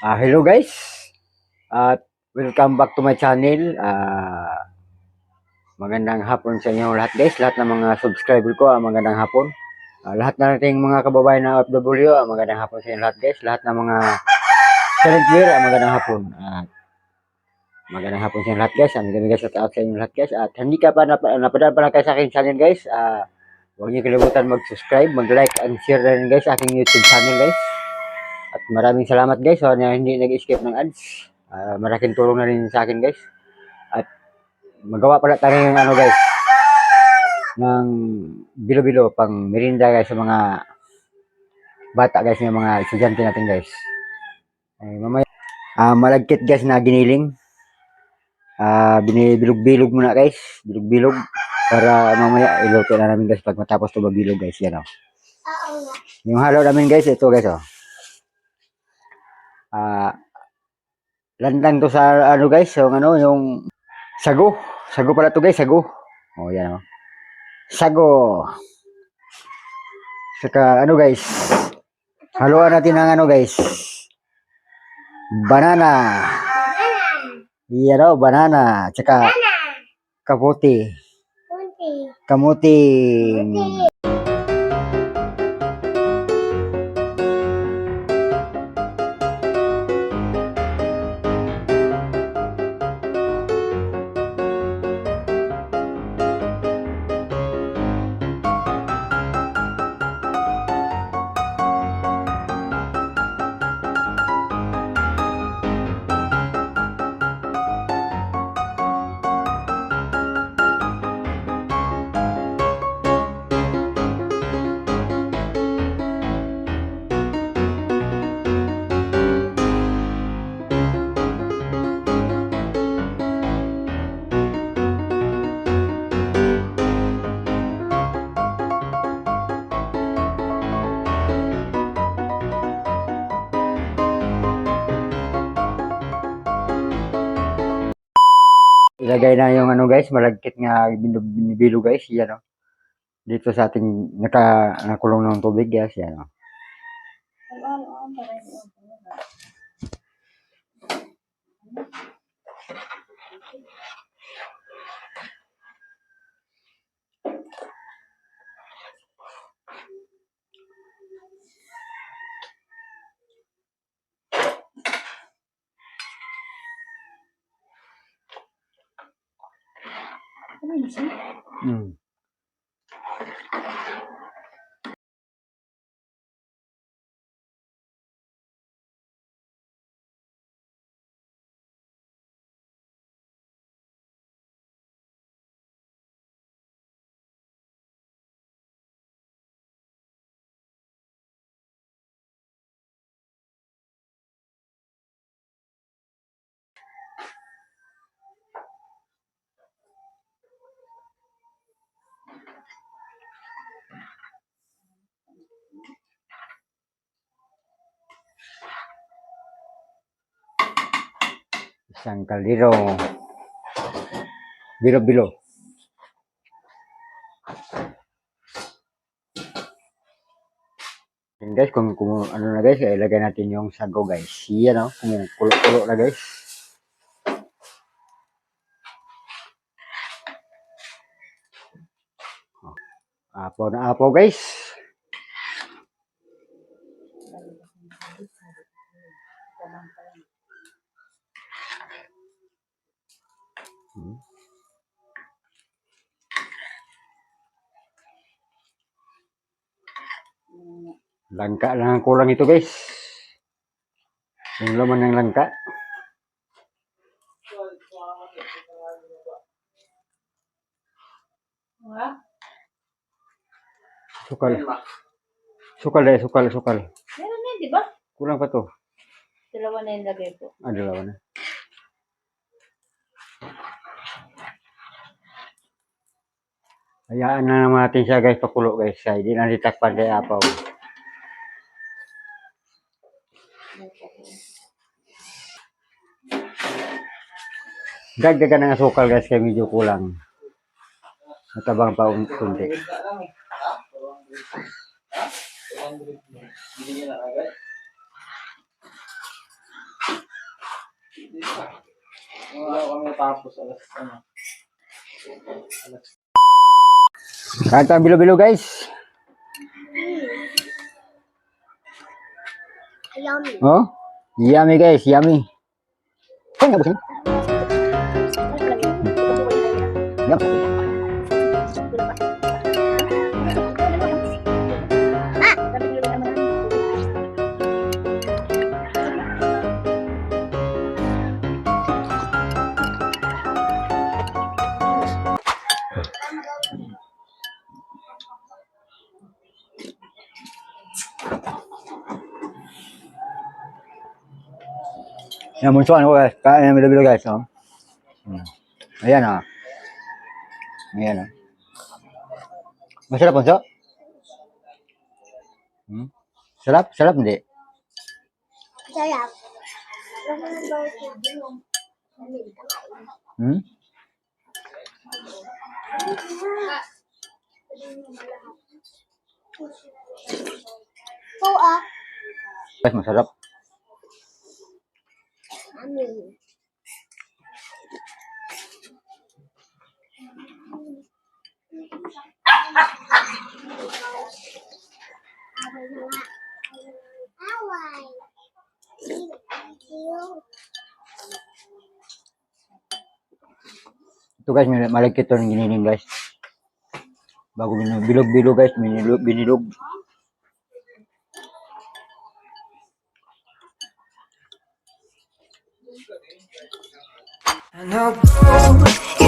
Ah, hello guys. At welcome back to my channel. Ah, magandang hapon sa inyo lahat guys. Lahat ng mga subscriber ko, ah, magandang hapon. Ah, lahat na nating mga kababayan na OFW, ah, magandang hapon sa inyo lahat guys. Lahat ng mga silent viewer, ah, magandang hapon. At magandang hapon sa inyo lahat guys. Ang guys at out sa inyo lahat guys. At hindi ka pa nap napadaan pa lang kayo sa aking channel guys. Ah, huwag niyo kalimutan mag-subscribe, mag-like, and share na rin guys aking YouTube channel guys. Maraming salamat guys sa na hindi nag-escape ng ads. Ah, malaking tulong na rin sa akin guys. At magawa pala tayo ng ano guys ng bilo-bilo pang merinda guys sa mga bata guys ng mga estudyante natin guys. Ay, mamaya ah malagkit guys na giniling. Ah binibilog-bilog muna guys, bilog-bilog para mamaya iluto na namin guys pag matapos to mabilog guys yan oh. Yung halo namin guys ito guys oh. Ah, landang to sa ano guys, yung ano, yung sago. Sago pala to guys, sago. Oh, yan oh. Sago. Saka ano guys, haluan natin ng ano guys, banana. Yan oh, banana. Tsaka kaputi. Kunti. Kamuting. Ilagay na yung ano guys, malagkit nga bin- binibilo guys, yan oh. Dito sa ating naka nakulong ng tubig guys, yan oh. Mm. Isang kaldero. Bilo-bilo. Yan guys, kung, kung ano na guys, ilagay natin yung sago guys. Yan oh, kung kulo-kulo na guys. Oh. Apo na apo guys. Langka lang ang kulang ito guys. Yung laman ng langka. Sukal. Sukal eh, sukal, sukal. Meron na, di ba? Kulang pa to. Dalawa na yung lagay ko. Ah, dalawa na. Hayaan na naman natin siya guys, pakulo guys. Hindi na litakpan kay Apaw. Dagdagan ng asukal guys, kaya medyo kulang. Matabang pa un- kunti. Alas ano. Kain tayong bilo-bilo guys. Yummy. Oh, yummy guys, yummy. Kaya nga busin. Yum. Yan, munsuan ko guys. Kain ng bilo-bilo guys. Oh. Hmm. Ayan ah. Ayan ah. Masarap punso? Hmm? Sarap? Sarap hindi? Sarap. Hmm? Oo ah. Guys, masarap. Yummy. Ito guys, malagkit to ng giniling guys. Bago bilog-bilog guys, binilog. binilog. I know